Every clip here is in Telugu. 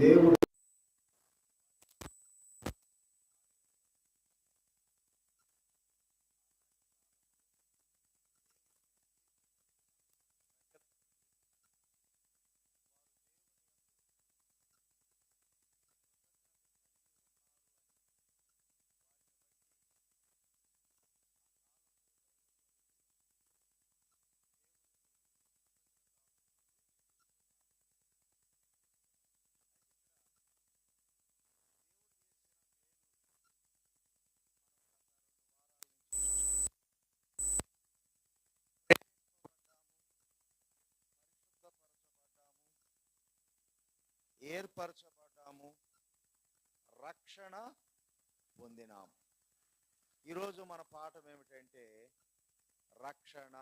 దేవుడు ఏర్పరచబడ్డాము. రక్షణ పొందినాము ఈరోజు మన పాఠం ఏమిటంటే రక్షణ.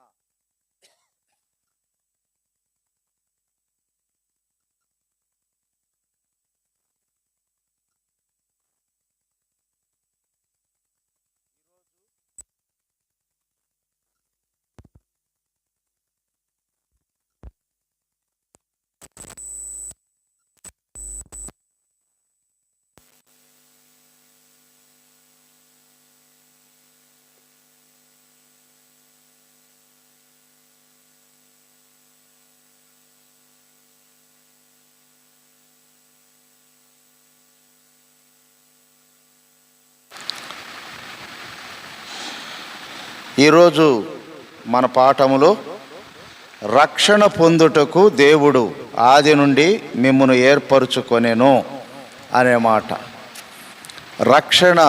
ఈరోజు మన పాఠములో రక్షణ పొందుటకు దేవుడు ఆది నుండి మిమ్మను ఏర్పరచుకొనేను అనే మాట. రక్షణ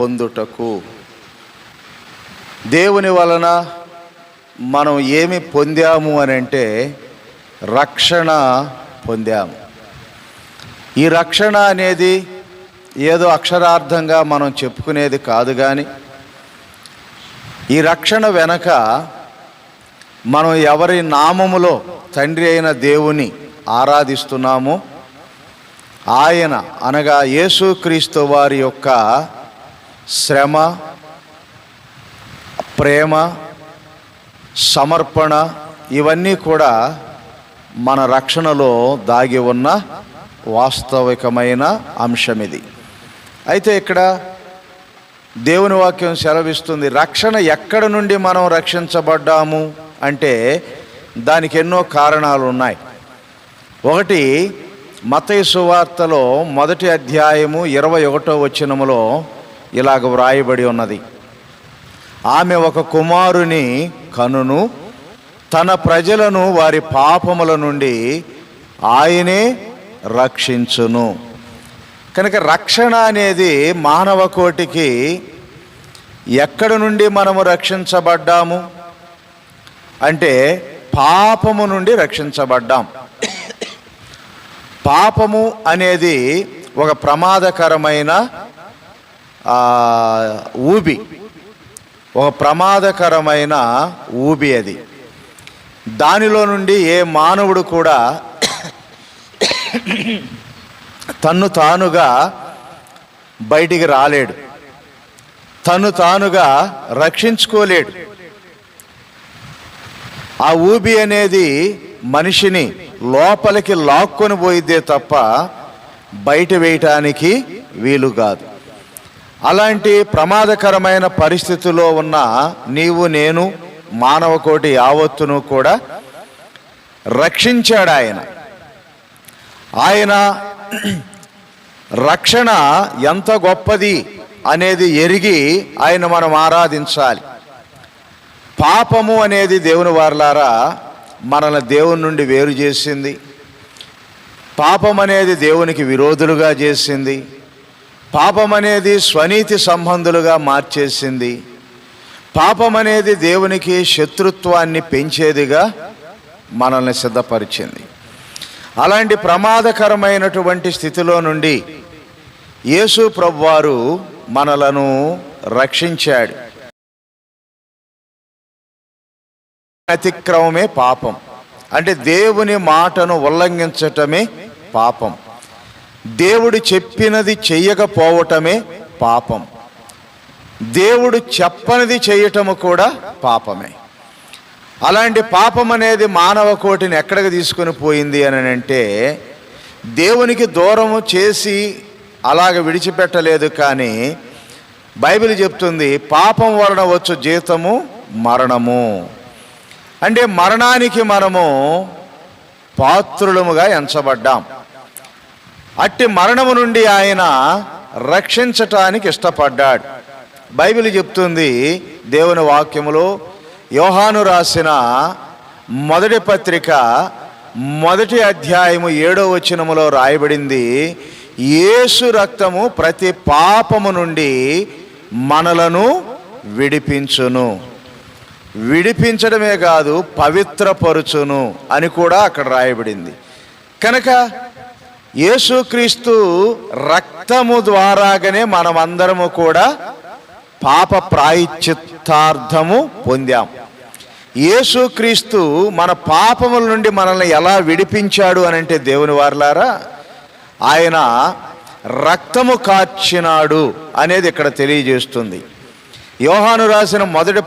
పొందుటకు. దేవుని వలన మనం ఏమి పొందాము అని అంటే రక్షణ పొందాము. ఈ రక్షణ అనేది ఏదో అక్షరార్థంగా మనం చెప్పుకునేది కాదు కానీ ఈ రక్షణ వెనక మనం ఎవరి నామములో తండ్రి అయిన దేవుని ఆరాధిస్తున్నామో ఆయన అనగా యేసుక్రీస్తు వారి యొక్క శ్రమ ప్రేమ సమర్పణ ఇవన్నీ కూడా మన రక్షణలో దాగి ఉన్న వాస్తవికమైన అంశం ఇది అయితే ఇక్కడ దేవుని వాక్యం సెలవిస్తుంది రక్షణ ఎక్కడ నుండి మనం రక్షించబడ్డాము అంటే దానికి ఎన్నో కారణాలు ఉన్నాయి ఒకటి మతయ సువార్తలో మొదటి అధ్యాయము ఇరవై ఒకటో వచనములో ఇలాగ వ్రాయబడి ఉన్నది. ఆమె ఒక కుమారుని కనును తన ప్రజలను వారి పాపముల నుండి ఆయనే రక్షించును. కనుక రక్షణ అనేది మానవ కోటికి ఎక్కడ నుండి మనము రక్షించబడ్డాము? అంటే పాపము నుండి రక్షించబడ్డాం. పాపము అనేది ఒక ప్రమాదకరమైన ఊబి. ఒక ప్రమాదకరమైన ఊబి అది. దానిలో నుండి ఏ మానవుడు కూడా తన్ను తానుగా బయటికి రాలేడు. తను తానుగా రక్షించుకోలేడు. ఆ ఊబి అనేది మనిషిని లోపలికి లాక్కొని పోయిద్దే తప్ప బయట వేయటానికి వీలు కాదు. అలాంటి ప్రమాదకరమైన పరిస్థితిలో ఉన్న నీవు నేను మానవ కోటి యావత్తును కూడా రక్షించాడు ఆయన. ఆయన రక్షణ ఎంత గొప్పది? అనేది ఎరిగి ఆయన మనం ఆరాధించాలి. పాపము అనేది దేవుని వారలారా మనల్ని దేవుని నుండి వేరు చేసింది. పాపం అనేది దేవునికి విరోధులుగా చేసింది. పాపం అనేది స్వనీతి సంబంధులుగా మార్చేసింది. పాపం అనేది దేవునికి శత్రుత్వాన్ని పెంచేదిగా మనల్ని సిద్ధపరిచింది. అలాంటి ప్రమాదకరమైనటువంటి స్థితిలో నుండి యేసు ప్రభువారు మనలను రక్షించాడు. అతిక్రమమే పాపం. అంటే దేవుని మాటను ఉల్లంఘించటమే పాపం. దేవుడు చెప్పినది చెయ్యకపోవటమే పాపం. దేవుడు చెప్పనిది చేయటము కూడా పాపమే. అలాంటి పాపం అనేది మానవ కోటిని ఎక్కడికి తీసుకొని పోయింది అని అంటే దేవునికి దూరము చేసి అలాగ విడిచిపెట్టలేదు కానీ బైబిల్ చెప్తుంది పాపం వలన వచ్చు జీతము మరణము. అంటే మరణానికి మనము పాత్రులముగా ఎంచబడ్డాం. అట్టి మరణము నుండి ఆయన రక్షించటానికి ఇష్టపడ్డాడు. బైబిల్ చెప్తుంది దేవుని వాక్యములో యోహాను రాసిన మొదటి పత్రిక మొదటి అధ్యాయము ఏడో వచనములో రాయబడింది యేసు రక్తము ప్రతి పాపము నుండి మనలను విడిపించును. విడిపించడమే కాదు పవిత్రపరుచును అని కూడా అక్కడ రాయబడింది. కనుక యేసుక్రీస్తు రక్తము ద్వారాగానే మనమందరము కూడా పాప ప్రాయశ్చిత్తార్థము పొందాం. యేసుక్రీస్తు మన పాపముల నుండి మనల్ని ఎలా విడిపించాడు అని అంటే దేవుని వారలారా ఆయన రక్తము కార్చినాడు అనేది ఇక్కడ తెలియజేస్తుంది. యోహాను రాసిన మొదటి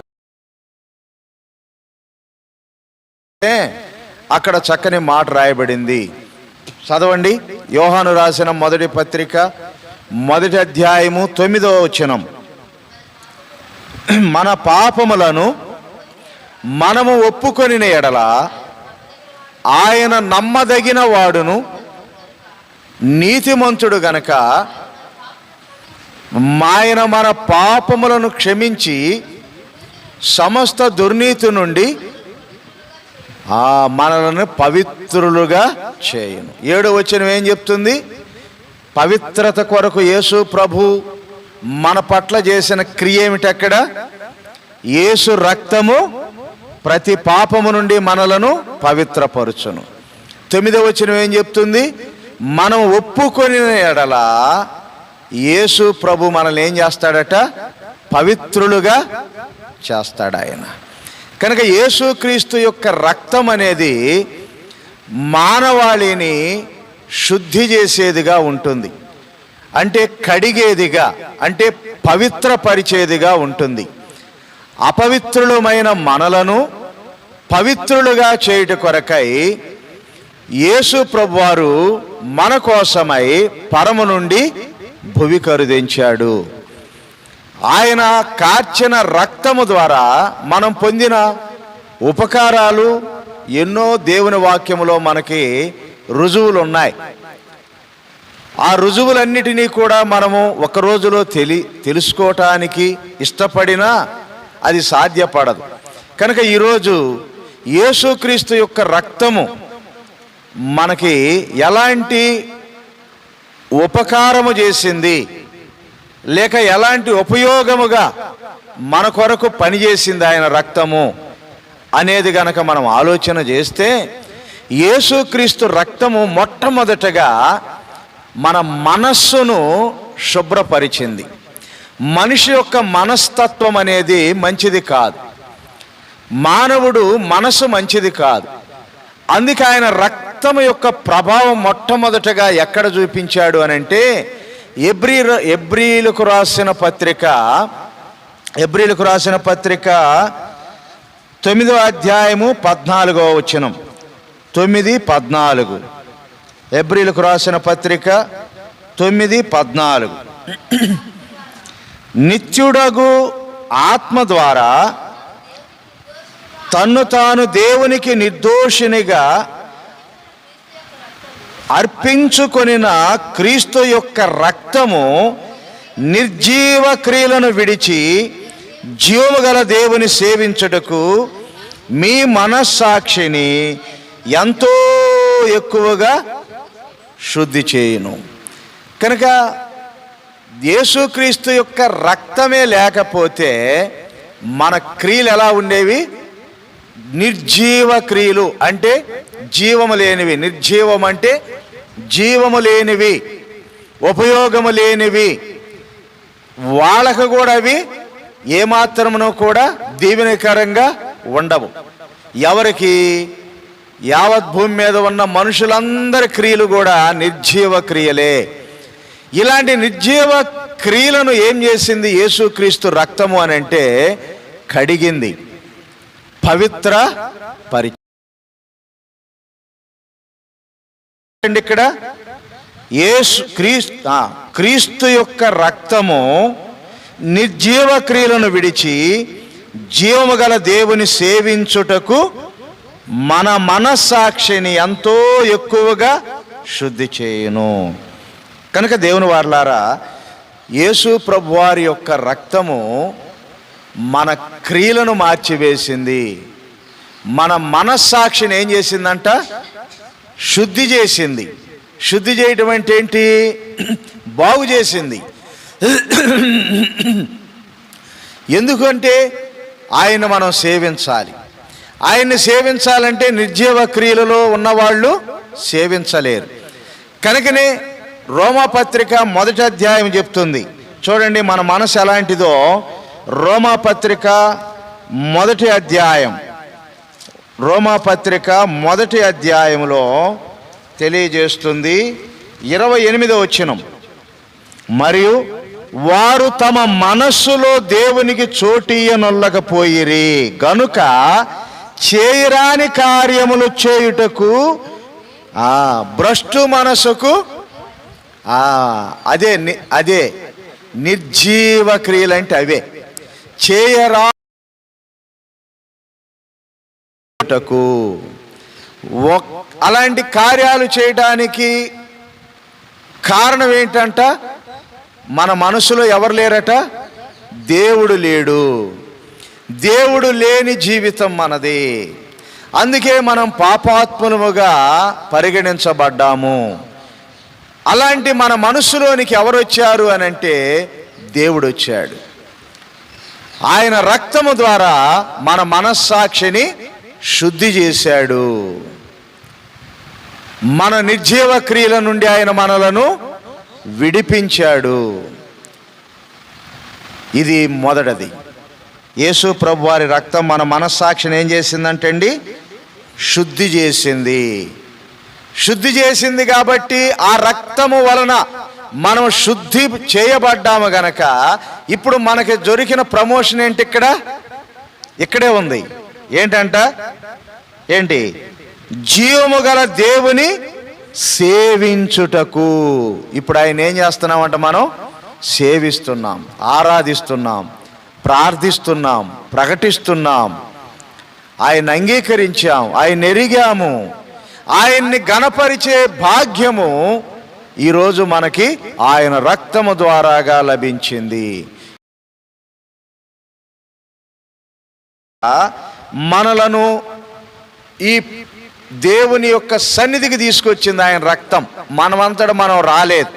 అక్కడ చక్కని మాట రాయబడింది. చదవండి. యోహాను రాసిన మొదటి పత్రిక మొదటి అధ్యాయము తొమ్మిదవ వచనం. మన పాపములను మనము ఒప్పుకొని ఎడల ఆయన నమ్మదగిన వాడును నీతిమంతుడు గనక ఆయన మన పాపములను క్షమించి సమస్త దుర్నీతి నుండి ఆ మనలను పవిత్రులుగా చేయను. ఏడు వచ్చిన ఏం చెప్తుంది? పవిత్రత కొరకు యేసు ప్రభు మన పట్ల చేసిన క్రియ ఏమిటక్కడ? యేసు రక్తము ప్రతి పాపము నుండి మనలను పవిత్రపరచును. తొమ్మిదవ వచ్చిన ఏం చెప్తుంది? మనం ఒప్పుకొని ఎడల యేసు ప్రభు మనల్ని ఏం చేస్తాడట? పవిత్రులుగా చేస్తాడు ఆయన. కనుక యేసుక్రీస్తు యొక్క రక్తం అనేది మానవాళిని శుద్ధి చేసేదిగా ఉంటుంది. అంటే కడిగేదిగా అంటే పవిత్రపరిచేదిగా ఉంటుంది. అపవిత్రులమైన మనలను పవిత్రులుగా చేయుట కొరకై యేసు ప్రభువారు మన కోసమై పరము నుండి భువి కరుదించాడు. ఆయన కార్చిన రక్తము ద్వారా మనం పొందిన ఉపకారాలు ఎన్నో దేవుని వాక్యములో మనకి రుజువులు ఉన్నాయి ఆ రుజువులన్నిటినీ కూడా మనము ఒక రోజులో తెలి తెలుసుకోవటానికి ఇష్టపడినా అది సాధ్యపడదు. కనుక ఈరోజు యేసుక్రీస్తు యొక్క రక్తము మనకి ఎలాంటి ఉపకారము చేసింది లేక ఎలాంటి ఉపయోగముగా మన కొరకు పనిచేసింది ఆయన రక్తము అనేది గనక మనం ఆలోచన చేస్తే యేసుక్రీస్తు రక్తము మొట్టమొదటగా మన మనస్సును శుభ్రపరిచింది. మనిషి యొక్క మనస్తత్వం అనేది మంచిది కాదు. మానవుడు మనసు మంచిది కాదు. అందుకే ఆయన రక్తము యొక్క ప్రభావం మొట్టమొదటగా ఎక్కడ చూపించాడు అని అంటే ఎబ్రి ఎబ్రిలకు రాసిన పత్రిక ఎబ్రిలకు రాసిన పత్రిక తొమ్మిదో అధ్యాయము పద్నాలుగో వచనం. తొమ్మిది పద్నాలుగు. ఎబ్రిలకు రాసిన పత్రిక తొమ్మిది పద్నాలుగు. నిత్యుడగు ఆత్మ ద్వారా తన్ను తాను దేవునికి నిర్దోషినిగా అర్పించుకొనిన క్రీస్తు యొక్క రక్తము నిర్జీవ క్రియలను విడిచి జీవగల దేవుని సేవించుటకు మీ మనస్సాక్షిని ఎంతో ఎక్కువగా శుద్ధి చేయను. కనుక యేసుక్రీస్తు యొక్క రక్తమే లేకపోతే మన క్రియలు ఎలా ఉండేవి? నిర్జీవ క్రియలు అంటే జీవము లేనివి. నిర్జీవం అంటే జీవము లేనివి ఉపయోగము లేనివి. వాళ్ళకు కూడా అవి ఏమాత్రమును కూడా దీవెనకరంగా ఉండవు. ఎవరికి? యావత్ భూమి మీద ఉన్న మనుషులందరి క్రియలు కూడా నిర్జీవ క్రియలే ఇలాంటి నిర్జీవ క్రియలను ఏం చేసింది యేసుక్రీస్తు రక్తము అని అంటే కడిగింది. పవిత్ర పరి ఇక్కడ? ఏసు క్రీస్తు క్రీస్తు యొక్క రక్తము నిర్జీవ క్రియలను విడిచి జీవము గల దేవుని సేవించుటకు మన మనస్సాక్షిని ఎంతో ఎక్కువగా శుద్ధి చేయును. కనుక దేవుని వార్లారా యేసు ప్రభువారి యొక్క రక్తము మన క్రియలను మార్చివేసింది. మన మనస్సాక్షిని ఏం చేసిందంట? శుద్ధి చేసింది. శుద్ధి చేయటం అంటే ఏంటి? బాగు చేసింది. ఎందుకంటే ఆయన మనం సేవించాలి. ఆయన్ని సేవించాలంటే నిర్జీవ క్రియలలో ఉన్నవాళ్ళు సేవించలేరు. కనుకనే రోమాపత్రిక మొదటి అధ్యాయం చెప్తుంది. చూడండి మన మనసు ఎలాంటిదో. రోమాపత్రిక మొదటి అధ్యాయం. రోమాపత్రిక మొదటి అధ్యాయంలో తెలియజేస్తుంది ఇరవై ఎనిమిదో వచ్చినం మరియు వారు తమ మనస్సులో దేవునికి చోటీయనొల్లకపోయిరి గనుక చేయరాని కార్యములు చేయుటకు ఆ భ్రష్టు మనసుకు అదే ని- అదే నిర్జీవ క్రియలంటే అవే. చేయరా? ఒక్- అలాంటి కార్యాలు చేయడానికి కారణం ఏంటంట? మన మనసులో ఎవరు లేరట? దేవుడు లేడు. దేవుడు లేని జీవితం మనది. అందుకే మనం పాపాత్ములముగా పరిగణించబడ్డాము. అలాంటి మన మనసులోనికి ఎవరు వచ్చారు అని అంటే దేవుడు వచ్చాడు. ఆయన రక్తము ద్వారా మన మనస్సాక్షిని శుద్ధి చేశాడు. మన నిర్జీవ క్రియల నుండి ఆయన మనలను విడిపించాడు. ఇది మొదటిది. యేసు ప్రభు వారి రక్తం మన మనస్సాక్షిని ఏం చేసిందంటే అండి శుద్ధి చేసింది. శుద్ధి చేసింది కాబట్టి ఆ రక్తము వలన మనం శుద్ధి చేయబడ్డాము గనక ఇప్పుడు మనకి దొరికిన ప్రమోషన్ ఏంటి ఇక్కడ? ఇక్కడే ఉంది. ఏంటంట? ఏంటి? జీవము గల దేవుని సేవించుటకు. ఇప్పుడు ఆయన ఏం చేస్తున్నామంట మనం? సేవిస్తున్నాం ఆరాధిస్తున్నాం ప్రార్థిస్తున్నాం ప్రకటిస్తున్నాం. ఆయన అంగీకరించాం ఆయన ఎరిగాము. ఆయన్ని గణపరిచే భాగ్యము ఈరోజు మనకి ఆయన రక్తము ద్వారాగా లభించింది. మనలను ఈ దేవుని యొక్క సన్నిధికి తీసుకొచ్చింది ఆయన రక్తం. మనమంతట మనం రాలేదు.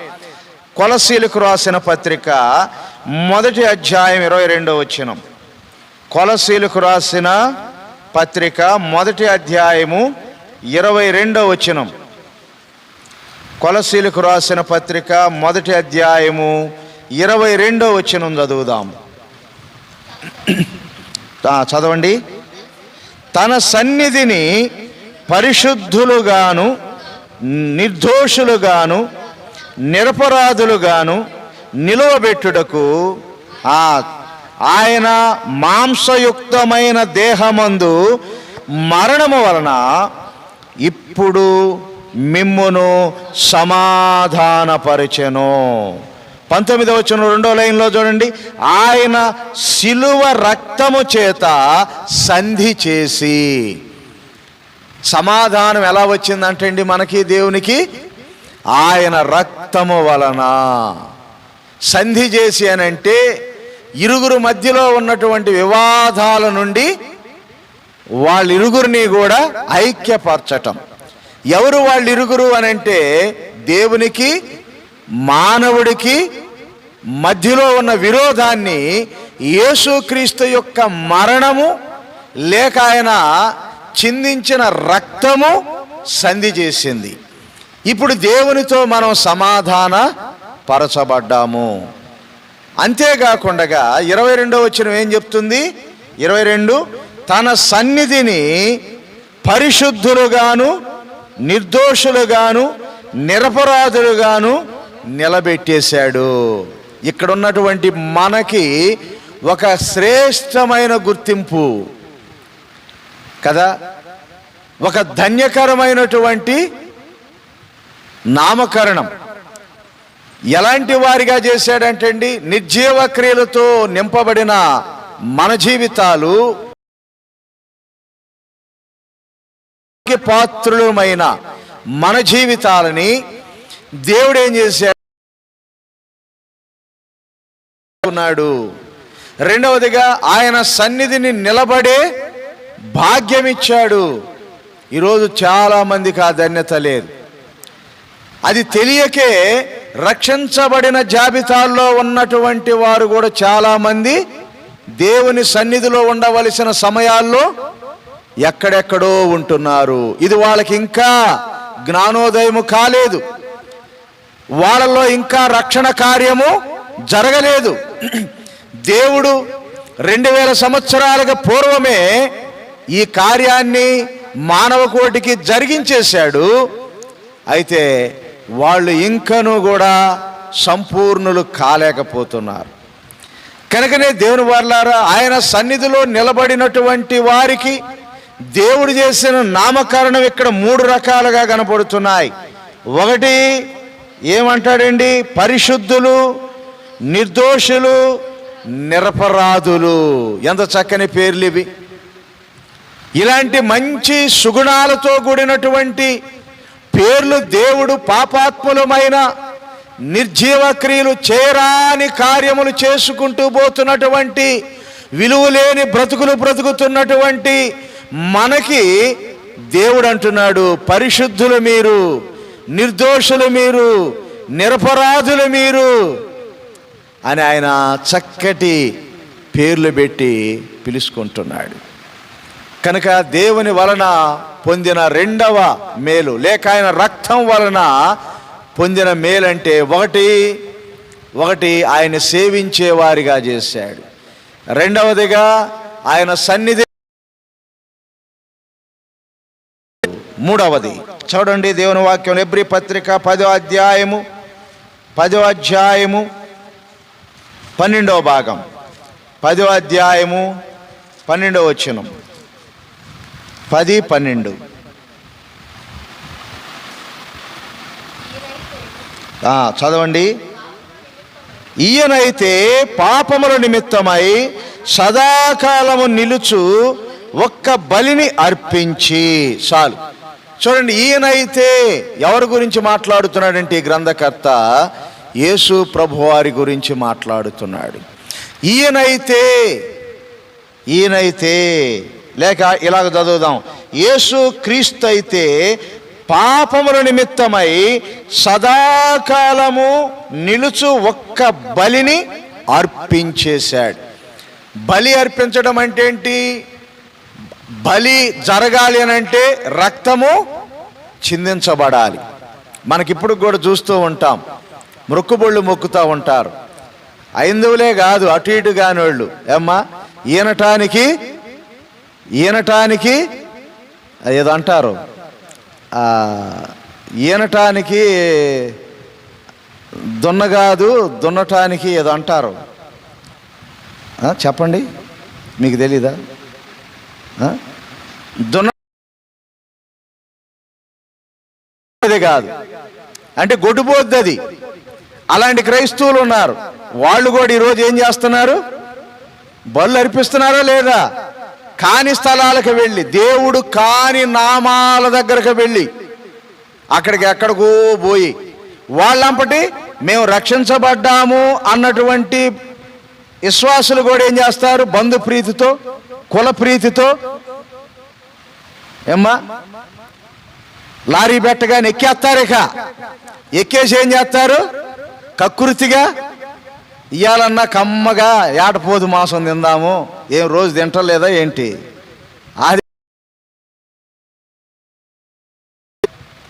కొలసీలకు రాసిన పత్రిక మొదటి అధ్యాయం ఇరవై రెండో వచ్చినం కొలసీలకు రాసిన పత్రిక మొదటి అధ్యాయము ఇరవై రెండో వచనం. కొలసీలకు రాసిన పత్రిక మొదటి అధ్యాయము ఇరవై రెండో వచ్చిన చదువుదాం. చదవండి. తన సన్నిధిని పరిశుద్ధులుగాను నిర్దోషులుగాను నిరపరాధులుగాను నిలువబెట్టుటకు ఆ ఆయన మాంసయుక్తమైన దేహమందు మరణము వలన ఇప్పుడు మిమ్మును సమాధానపరచెను. పంతొమ్మిదవ వచ్చిన రెండో లైన్లో చూడండి. ఆయన శిలువ రక్తము చేత సంధి చేసి సమాధానం ఎలా వచ్చిందంటే అండి మనకి దేవునికి? ఆయన రక్తము వలన సంధి చేసి అని అంటే ఇరుగురు మధ్యలో ఉన్నటువంటి వివాదాల నుండి వాళ్ళిరుగురిని కూడా ఐక్యపరచటం. ఎవరు వాళ్ళు ఇరుగురు అని అంటే దేవునికి మానవుడికి మధ్యలో ఉన్న విరోధాన్ని యేసుక్రీస్తు యొక్క మరణము లేక ఆయన చిందించిన రక్తము సంధి చేసింది. ఇప్పుడు దేవునితో మనం సమాధాన పరచబడ్డాము. అంతేకాకుండా ఇరవై రెండో వచ్చిన ఏం చెప్తుంది? ఇరవై రెండు తన సన్నిధిని పరిశుద్ధులుగాను నిర్దోషులుగాను నిరపరాధులుగాను నిలబెట్టేశాడు. ఇక్కడ ఉన్నటువంటి మనకి ఒక శ్రేష్టమైన గుర్తింపు. కదా? ఒక ధన్యకరమైనటువంటి నామకరణం. ఎలాంటి వారిగా చేశాడంటండి? నిర్జీవ క్రియలతో నింపబడిన మన జీవితాలు పాత్రులమైన మన జీవితాలని దేవుడు ఏం చేశాడు రెండవదిగా ఆయన సన్నిధిని నిలబడే భాగ్యం ఇచ్చాడు ఈరోజు చాలా మందికి ఆ ధన్యత లేదు. అది తెలియకే రక్షించబడిన జాబితాల్లో ఉన్నటువంటి వారు కూడా చాలా మంది దేవుని సన్నిధిలో ఉండవలసిన సమయాల్లో ఎక్కడెక్కడో ఉంటున్నారు. ఇది వాళ్ళకి ఇంకా జ్ఞానోదయము కాలేదు. వాళ్ళలో ఇంకా రక్షణ కార్యము జరగలేదు. దేవుడు రెండు వేల సంవత్సరాలకు పూర్వమే ఈ కార్యాన్ని మానవ కోటికి జరిగించేశాడు. అయితే వాళ్ళు ఇంకనూ కూడా సంపూర్ణులు కాలేకపోతున్నారు. కనుకనే దేవుని వర్లారా ఆయన సన్నిధిలో నిలబడినటువంటి వారికి దేవుడు చేసిన నామకరణం ఇక్కడ మూడు రకాలుగా కనపడుతున్నాయి. ఒకటి ఏమంటాడండి? పరిశుద్ధులు నిర్దోషులు నిరపరాధులు. ఎంత చక్కని పేర్లు ఇవి. ఇలాంటి మంచి సుగుణాలతో కూడినటువంటి పేర్లు దేవుడు పాపాత్ములమైన నిర్జీవ క్రియలు చేరాని కార్యములు చేసుకుంటూ పోతున్నటువంటి విలువలేని బ్రతుకులు బ్రతుకుతున్నటువంటి మనకి దేవుడు అంటున్నాడు పరిశుద్ధులు మీరు నిర్దోషులు మీరు నిరపరాధులు మీరు అని ఆయన చక్కటి పేర్లు పెట్టి పిలుచుకుంటున్నాడు. కనుక దేవుని వలన పొందిన రెండవ మేలు లేక ఆయన రక్తం వలన పొందిన మేలంటే ఒకటి ఒకటి ఆయన సేవించే వారిగా చేశాడు. రెండవదిగా ఆయన సన్నిధి మూడవది. చూడండి దేవుని వాక్యం ఎబ్రి పత్రిక పదో అధ్యాయము పదో అధ్యాయము పన్నెండవ భాగం. పదో అధ్యాయము పన్నెండవ వచనం. పది పన్నెండు. చదవండి. ఈయనైతే పాపముల నిమిత్తమై సదాకాలము నిలుచు ఒక్క బలిని అర్పించి చాలు. చూడండి ఈయనైతే ఎవరి గురించి మాట్లాడుతున్నాడంటే ఈ గ్రంథకర్త? యేసు ప్రభువారి గురించి మాట్లాడుతున్నాడు. ఈయనైతే ఈయనైతే లేక ఇలాగ చదువుదాం. యేసు క్రీస్తు అయితే పాపముల నిమిత్తమై సదాకాలము నిలుచు ఒక్క బలిని అర్పించేశాడు. బలి అర్పించడం అంటే ఏంటి? బలి జరగాలి అని అంటే రక్తము చిందించబడాలి. మనకిప్పుడు కూడా చూస్తూ ఉంటాం. మొక్కుబొళ్ళు మొక్కుతూ ఉంటారు. ఐందువులే కాదు అటు ఇటు కాని వాళ్ళు ఏమ్మా? ఈనటానికి ఈనటానికి ఏదో అంటారు. ఈనటానికి దున్నగాదు దున్నటానికి ఏదో అంటారు. చెప్పండి. మీకు తెలీదా? దున్నది కాదు. అంటే గొడ్డుపోద్ది అది. అలాంటి క్రైస్తవులు ఉన్నారు. వాళ్ళు కూడా ఈరోజు ఏం చేస్తున్నారు? బళ్ళు అర్పిస్తున్నారా లేదా? కాని స్థలాలకు వెళ్ళి దేవుడు కాని నామాల దగ్గరకు వెళ్ళి అక్కడికి ఎక్కడికో పోయి వాళ్ళంపటి మేము రక్షించబడ్డాము అన్నటువంటి విశ్వాసులు కూడా ఏం చేస్తారు? బంధు ప్రీతితో కుల ప్రీతితో ఏమ్మా? లారీ పెట్టగానే ఎక్కేస్తారు ఇక. ఎక్కేసి ఏం చేస్తారు? కకృతిగా ఇయ్యాలన్నా కమ్మగా ఏటపోదు మాసం తిందాము. ఏం రోజు తింటలేదా ఏంటి? అది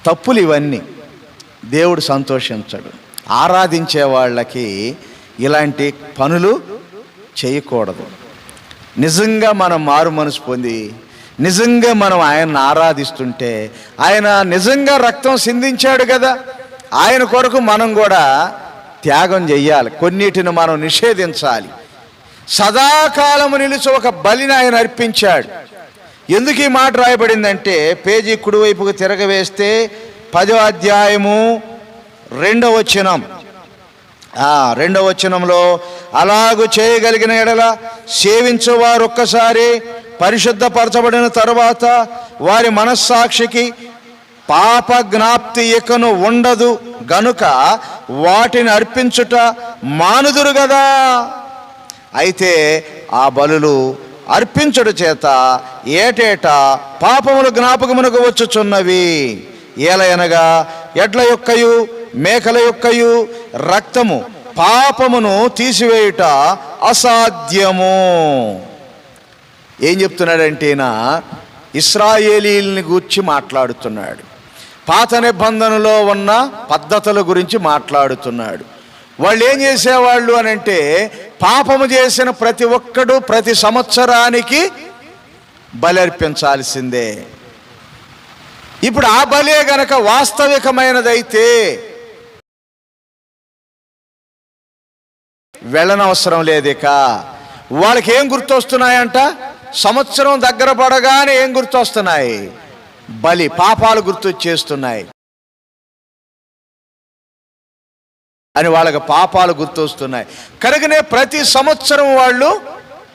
తప్పులు ఇవన్నీ. దేవుడు సంతోషించడు. ఆరాధించే వాళ్ళకి ఇలాంటి పనులు చేయకూడదు. నిజంగా మనం మారు మనసు పొంది నిజంగా మనం ఆయన్ని ఆరాధిస్తుంటే ఆయన నిజంగా రక్తం సిందించాడు కదా. ఆయన కొరకు మనం కూడా త్యాగం చెయ్యాలి కొన్నిటిని మనం నిషేధించాలి. సదాకాలము నిలిచి ఒక బలిని ఆయన అర్పించాడు. ఎందుకు ఈ మాట రాయబడిందంటే పేజీ కుడివైపుకు తిరగవేస్తే పదో అధ్యాయము రెండవ వచనం. రెండవ వచనంలో అలాగు చేయగలిగిన ఎడల సేవించేవారు ఒక్కసారి పరిశుద్ధపరచబడిన తర్వాత వారి మనస్సాక్షికి పాప జ్ఞాప్తి ఇకను ఉండదు. గనుక వాటిని అర్పించుట మానుదురు కదా అయితే ఆ బలులు అర్పించుట చేత ఏటేటా పాపములు జ్ఞాపకమునకు వచ్చుచున్నవి? ఏలయనగా ఎడ్ల యొక్కయు మేకల యొక్కయు రక్తము పాపమును తీసివేయుట అసాధ్యము. ఏం చెప్తున్నాడంటే ఇస్రాయేలీల్ని గూర్చి మాట్లాడుతున్నాడు. పాత నిబంధనలో ఉన్న పద్ధతుల గురించి మాట్లాడుతున్నాడు. వాళ్ళు ఏం చేసేవాళ్ళు అని అంటే పాపము చేసిన ప్రతి ఒక్కడు ప్రతి సంవత్సరానికి బలర్పించాల్సిందే. అర్పించాల్సిందే ఇప్పుడు ఆ బలే గనక వాస్తవికమైనదైతే వెళ్ళనవసరం లేదిక. వాళ్ళకి ఏం గుర్తొస్తున్నాయంట? సంవత్సరం దగ్గర పడగానే ఏం గుర్తొస్తున్నాయి? బలి పాపాలు గుర్తు చేస్తున్నాయి. అని వాళ్ళకి పాపాలు గుర్తొస్తున్నాయి. కనుకనే ప్రతి సంవత్సరం వాళ్ళు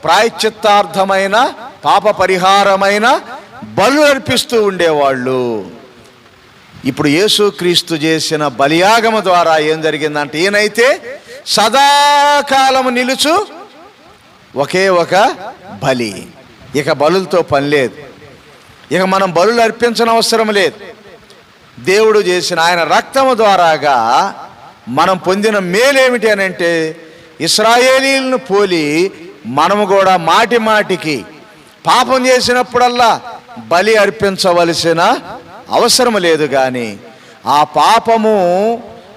ప్రాయశ్చిత్తార్థమైన పాప పరిహారమైన బలు అర్పిస్తూ ఉండేవాళ్ళు. ఇప్పుడు యేసుక్రీస్తు చేసిన బలియాగమ ద్వారా ఏం జరిగిందంటే ఈయనైతే సదాకాలము నిలుచు ఒకే ఒక బలి. ఇక బలులతో పని లేదు. ఇక మనం బలులు అర్పించిన అవసరం లేదు. దేవుడు చేసిన ఆయన రక్తము ద్వారాగా మనం పొందిన మేలేమిటి అని అంటే ఇస్రాయేలీలను పోలి మనము కూడా మాటి మాటికి పాపం చేసినప్పుడల్లా బలి అర్పించవలసిన అవసరం లేదు కానీ ఆ పాపము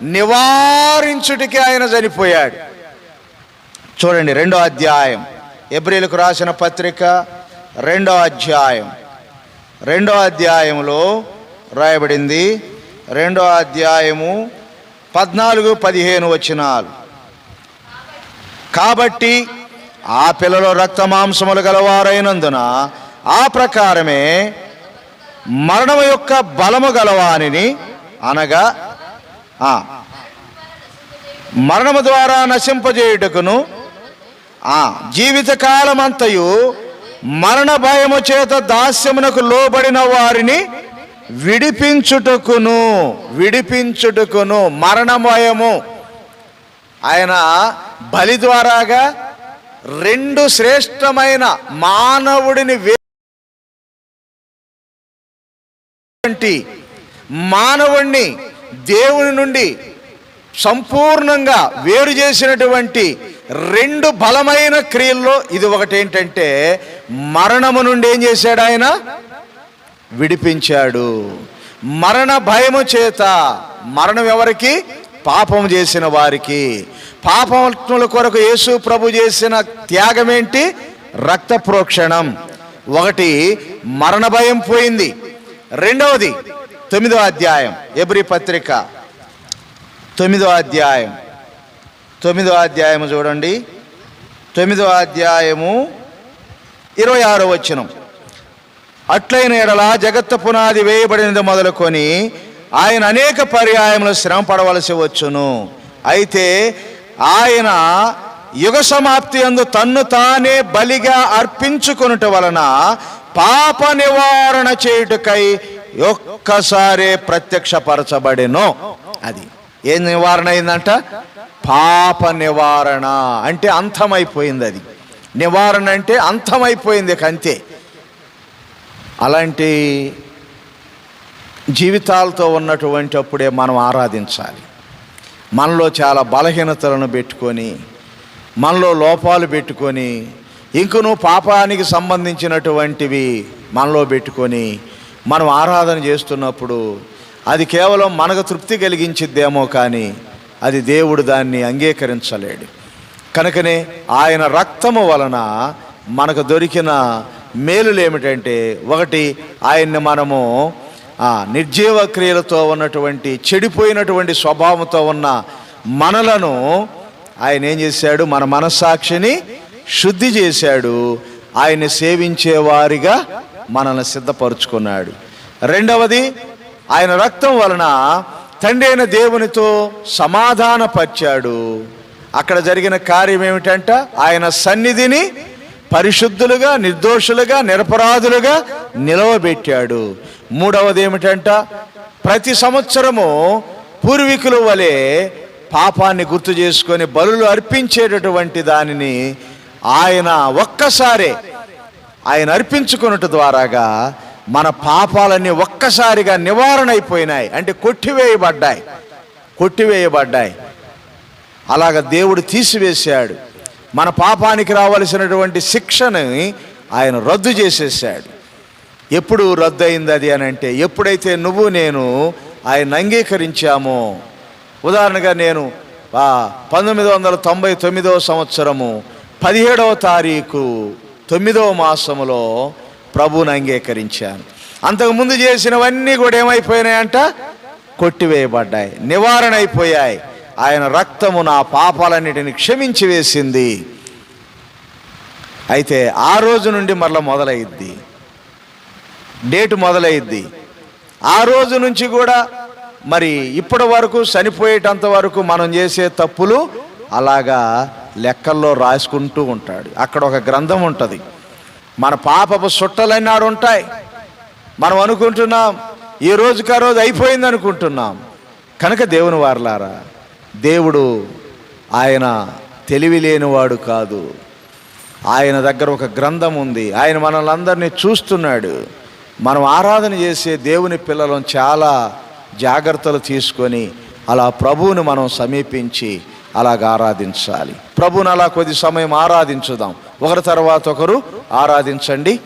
నివారించుటికి ఆయన చనిపోయాడు. చూడండి రెండో అధ్యాయం. ఎబ్రిలకు రాసిన పత్రిక రెండో అధ్యాయం. రెండో అధ్యాయంలో రాయబడింది. రెండో అధ్యాయము పద్నాలుగు పదిహేను వచనాలు. కాబట్టి ఆ పిల్లలు రక్త మాంసములు గలవారైనందున ఆ ప్రకారమే మరణము యొక్క బలము గలవానిని అనగా మరణము ద్వారా నశింపజేయుటకును ఆ జీవితకాలమంతయు మరణ భయము చేత దాస్యమునకు లోబడిన వారిని విడిపించుటకును విడిపించుటకును మరణ భయము ఆయన బలి ద్వారాగా రెండు శ్రేష్టమైన మానవుడిని మానవుణ్ణి దేవుని నుండి సంపూర్ణంగా వేరు చేసినటువంటి రెండు బలమైన క్రియల్లో ఇది ఒకటి ఏంటంటే మరణము నుండి ఏం చేశాడు ఆయన? విడిపించాడు. మరణ భయము చేత మరణం ఎవరికి? పాపం చేసిన వారికి. పాపముల కొరకు యేసు ప్రభు చేసిన త్యాగం ఏంటి రక్త ప్రోక్షణం ఒకటి మరణ భయం పోయింది. రెండవది తొమ్మిదో అధ్యాయం ఎబ్రి పత్రిక. తొమ్మిదో అధ్యాయం. తొమ్మిదో అధ్యాయము చూడండి. తొమ్మిదో అధ్యాయము ఇరవై ఆరో వచనం. అట్లైన ఎడల జగత్తు పునాది వేయబడినది మొదలుకొని ఆయన అనేక పర్యాయములు శ్రమ పడవలసి వచ్చును. అయితే ఆయన యుగ సమాప్తి అందు తన్ను తానే బలిగా అర్పించుకొనుట వలన పాప నివారణ చేయుటకై ఒక్కసారే ప్రత్యక్షపరచబడెను. అది ఏం నివారణ అయిందంట? పాప నివారణ. అంటే అంతమైపోయింది అది. నివారణ అంటే అంతమైపోయింది ఇక అంతే అలాంటి జీవితాలతో ఉన్నటువంటి అప్పుడే మనం ఆరాధించాలి. మనలో చాలా బలహీనతలను పెట్టుకొని మనలో లోపాలు పెట్టుకొని ఇంకను పాపానికి సంబంధించినటువంటివి మనలో పెట్టుకొని మనం ఆరాధన చేస్తున్నప్పుడు అది కేవలం మనకు తృప్తి కలిగించిద్దేమో కానీ అది దేవుడు దాన్ని అంగీకరించలేడు. కనుకనే ఆయన రక్తము వలన మనకు దొరికిన మేలులు ఏమిటంటే ఒకటి ఆయన్ని మనము నిర్జీవ క్రియలతో ఉన్నటువంటి చెడిపోయినటువంటి స్వభావంతో ఉన్న మనలను ఆయన ఏం చేశాడు? మన మనస్సాక్షిని శుద్ధి చేశాడు. ఆయన్ని సేవించేవారిగా మనల్ని సిద్ధపరుచుకున్నాడు. రెండవది ఆయన రక్తం వలన తండ్రి అయిన దేవునితో సమాధానపరిచాడు. అక్కడ జరిగిన కార్యం ఏమిటంట? ఆయన సన్నిధిని పరిశుద్ధులుగా నిర్దోషులుగా నిరపరాధులుగా నిలవబెట్టాడు. మూడవది ఏమిటంట? ప్రతి సంవత్సరము పూర్వీకుల వలె పాపాన్ని గుర్తు చేసుకొని బలులు అర్పించేటటువంటి దానిని ఆయన ఒక్కసారే ఆయన అర్పించుకున్నట్టు ద్వారాగా మన పాపాలన్నీ ఒక్కసారిగా నివారణ అయిపోయినాయి అంటే కొట్టివేయబడ్డాయి. కొట్టివేయబడ్డాయి. అలాగ దేవుడు తీసివేశాడు. మన పాపానికి రావలసినటువంటి శిక్షని ఆయన రద్దు చేసేసాడు ఎప్పుడు రద్దు అయింది అది అని అంటే ఎప్పుడైతే నువ్వు నేను ఆయన అంగీకరించామో ఉదాహరణగా నేను పంతొమ్మిది వందల తొంభై తొమ్మిదవ సంవత్సరము పదిహేడవ తారీఖు తొమ్మిదవ మాసములో ప్రభుని అంగీకరించాను. అంతకుముందు చేసినవన్నీ కూడా ఏమైపోయినాయంట? కొట్టివేయబడ్డాయి నివారణ అయిపోయాయి ఆయన రక్తము నా పాపాలన్నిటిని క్షమించి వేసింది. అయితే ఆ రోజు నుండి మరలా మొదలైద్ది. డేట్ మొదలైద్ది. ఆ రోజు నుంచి కూడా మరి ఇప్పటి వరకు చనిపోయేటంత వరకు మనం చేసే తప్పులు అలాగా లెక్కల్లో రాసుకుంటూ ఉంటాడు. అక్కడ ఒక గ్రంథం ఉంటుంది. మన పాపపు సుట్టలన్నాడు ఉంటాయి. మనం అనుకుంటున్నాం ఈ రోజుకి ఆ రోజు అయిపోయింది అనుకుంటున్నాం. కనుక దేవుని వారలారా దేవుడు ఆయన తెలివి లేనివాడు కాదు. ఆయన దగ్గర ఒక గ్రంథం ఉంది. ఆయన మనల్ని అందరినీ చూస్తున్నాడు. మనం ఆరాధన చేసే దేవుని పిల్లలను చాలా జాగ్రత్తలు తీసుకొని అలా ప్రభువుని మనం సమీపించి అలాగ ఆరాధించాలి. ప్రభువుని అలా కొద్ది సమయం ఆరాధించుదాం. ఒకరి తర్వాత ఒకరు ఆరాధించండి.